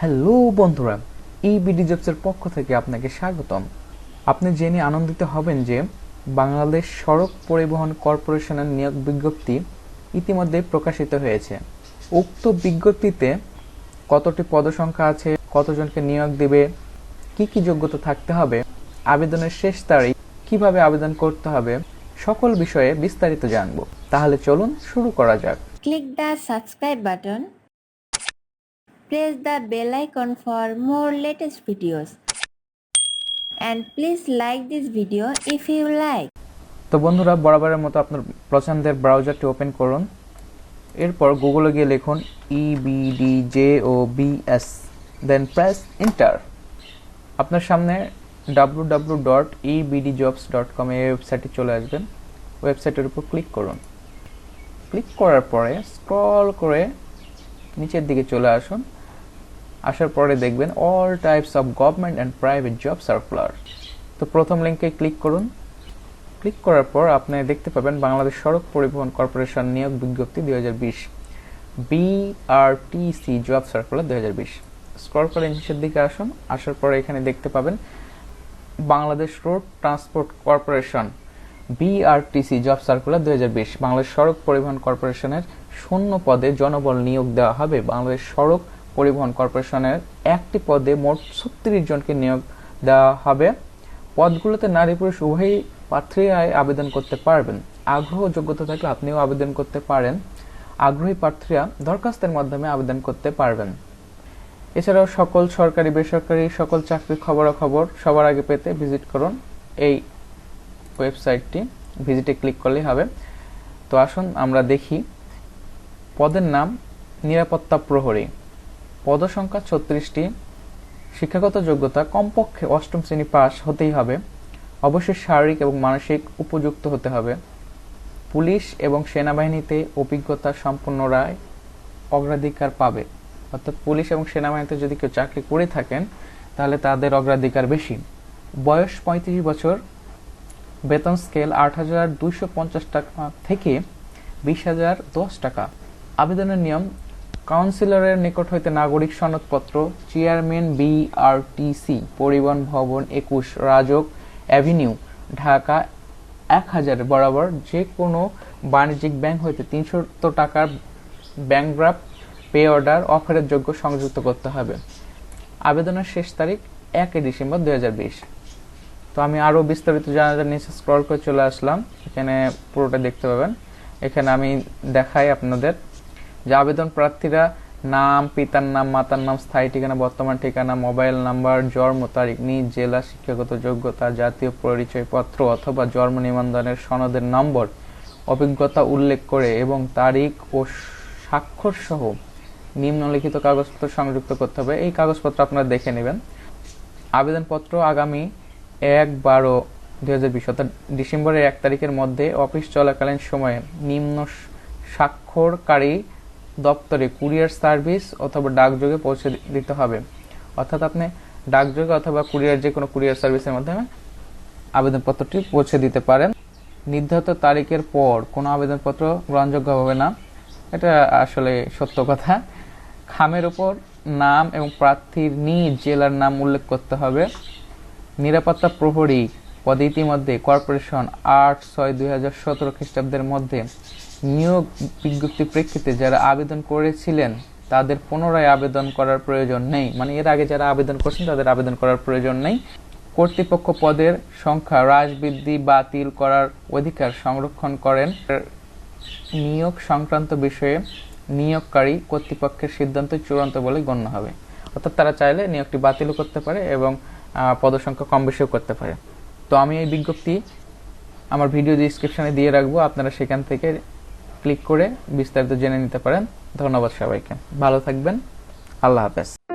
Hello বন্ধুরা ই BD জবসের পক্ষ থেকে আপনাকে স্বাগতম। আপনি জেনে আনন্দিত হবেন যে বাংলাদেশ সড়ক পরিবহন কর্পোরেশনের নিয়োগ বিজ্ঞপ্তি ইতিমধ্যে প্রকাশিত হয়েছে। উক্ত বিজ্ঞপ্তিতে কতটি পদসংখ্যা আছে, কতজনকে নিয়োগ দেবে, কি কি যোগ্যতা থাকতে হবে, আবেদনের শেষ তারিখ, কীভাবে আবেদন করতে হবে, সকল বিষয়ে বিস্তারিত জানব। তাহলে চলুন শুরু করা যাক। Click the subscribe button. Press the bell icon for more latest videos. And please like this video if you like. তো বন্ধুরা, বরাবরের মতো আপনার পছন্দের ব্রাউজারটি ওপেন করুন। এরপর গুগলে গিয়ে লিখুন E B D J O B S then press enter আপনার সামনে W W dot E B D jobs dot com এই ওয়েবসাইটে চলে আসবেন। ওয়েবসাইটের উপর ক্লিক করুন। ক্লিক করার পরে স্ক্রল করে নিচের দিকে চলে আসুন। আসার পরে দেখবেন all types of government and private job circular তো প্রথম লিঙ্কে ক্লিক করুন। ক্লিক করার পর আপনি দেখতে পাবেন বাংলাদেশ সড়ক পরিবহন কর্পোরেশন নিয়োগ বিজ্ঞপ্তি দুই হাজার বিশ। বিআরটিসি জব সার্কুলার দুই বিশ। স্ক্রল করে নিচের দিকে আসুন। আসার পরে এখানে দেখতে পাবেন Bangladesh road transport corporation BRTC job circular দুই হাজার বিশ। বাংলাদেশ সড়ক পরিবহন কর্পোরেশনের শূন্য পদে জনবল নিয়োগ দেওয়া হবে। বাংলাদেশ সড়ক পরিবহন কর্পোরেশনের একটি পদে মোট ছত্রিশ জনকে নিয়োগ দেওয়া হবে। পদগুলোতে নারী পুরুষ উভয়ই প্রার্থীরাই আবেদন করতে পারবেন। আগ্রহ যোগ্যতা থাকলে আপনিও আবেদন করতে পারেন। আগ্রহী প্রার্থীরা দরখাস্তের মাধ্যমে আবেদন করতে পারবেন। এছাড়াও সকল সরকারি, বেসরকারি সকল চাকরির খবরাখবর সবার আগে পেতে ভিজিট করুন এই ওয়েবসাইটটি। ভিজিটে ক্লিক করলেই হবে। তো আসুন আমরা দেখি। পদের নাম নিরাপত্তা প্রহরী। পদসংখ্যা ছত্রিশটি, শিক্ষাগত যোগ্যতা কমপক্ষে অষ্টম শ্রেণি পাস হতেই হবে। অবশ্যই শারীরিক এবং মানসিক উপযুক্ত হতে হবে। পুলিশ এবং সেনাবাহিনীতে অভিজ্ঞতা সম্পন্নরাই অগ্রাধিকার পাবে। অর্থাৎ পুলিশ এবং সেনাবাহিনীতে যদি কেউ চাকরি করে থাকেন, তাহলে তাদের অগ্রাধিকার বেশি। বয়স পঁয়ত্রিশ বছর। বেতন স্কেল আট হাজার দুইশো পঞ্চাশ টাকা থেকে বিশ হাজার দশ টাকা। আবেদনের নিয়ম কাউন্সিলরের নিকট হইতে নাগরিক সনদপত্র, চেয়ারম্যান বিআরটিসি পরিবহন ভবন একুশ, রাজক অ্যাভিনিউ, ঢাকা এক হাজার বরাবর যে কোনো বাণিজ্যিক ব্যাংক হইতে তিনশো টাকার ব্যাংক ড্রাফট পে অর্ডার অফারের যোগ্য সংযুক্ত করতে হবে। আবেদনের শেষ তারিখ একই ডিসেম্বর দু হাজার বিশ। তো আমি আরও বিস্তারিত জানার নিচে স্ক্রল করে চলে আসলাম, এখানে পুরোটা দেখতে পাবেন। এখানে আমি দেখাই আপনাদের যে আবেদন প্রার্থীরা নাম, পিতার নাম, মাতার নাম, স্থায়ী ঠিকানা, বর্তমান ঠিকানা, মোবাইল নাম্বার, জন্ম তারিখ, নিজ জেলা, শিক্ষাগত যোগ্যতা, জাতীয় পরিচয়পত্র অথবা জন্ম নিবন্ধনের সনদের নম্বর, অভিজ্ঞতা উল্লেখ করে এবং তারিখ ও স্বাক্ষর সহ নিম্নলিখিত কাগজপত্র সংযুক্ত করতে হবে। এই কাগজপত্র আপনারা দেখে নেবেন। আবেদনপত্র আগামী এক বারো দুই হাজার বিশ, অর্থাৎ ডিসেম্বরের এক তারিখের মধ্যে অফিস চলাকালীন সময়ে নিম্ন স্বাক্ষরকারী দপ্তরে কুরিয়ার সার্ভিস অথবা ডাকযোগে পৌঁছে দিতে হবে। অর্থাৎ আপনি ডাকযোগে অথবা কুরিয়ার যে কোনো কুরিয়ার সার্ভিসের মাধ্যমে আবেদনপত্রটি পৌঁছে দিতে পারেন। নির্ধারিত তারিখের পর কোনো আবেদনপত্র গ্রহণযোগ্য হবে না। এটা আসলে সত্য কথা। খামের উপর নাম এবং প্রার্থীর নিজ জেলার নাম উল্লেখ করতে হবে। নিরাপত্তা প্রহরী পদে ইতিমধ্যে কর্পোরেশন আট ছয় দুই হাজার সতেরো খ্রিস্টাব্দের মধ্যে নিয়োগ বিজ্ঞপ্তির প্রেক্ষিতে যারা আবেদন করেছিলেন, তাদের পুনরায় আবেদন করার প্রয়োজন নেই। মানে এর আগে যারা আবেদন করছেন, তাদের আবেদন করার প্রয়োজন নেই। কর্তৃপক্ষ পদের সংখ্যা হ্রাস, বৃদ্ধি, বাতিল করার অধিকার সংরক্ষণ করেন। নিয়োগ সংক্রান্ত বিষয়ে নিয়োগকারী কর্তৃপক্ষের সিদ্ধান্ত চূড়ান্ত বলে গণ্য হবে। অর্থাৎ তারা চাইলে নিয়োগটি বাতিলও করতে পারে এবং পদসংখ্যা কম বেশিও করতে পারে। তো আমি এই বিজ্ঞপ্তি আমার ভিডিও ডিসক্রিপশনে দিয়ে রাখব। আপনারা সেখান থেকে ক্লিক করে বিস্তারিত জেনে নিতে পারেন। ধন্যবাদ সবাইকে। ভালো থাকবেন। আল্লাহ হাফেজ।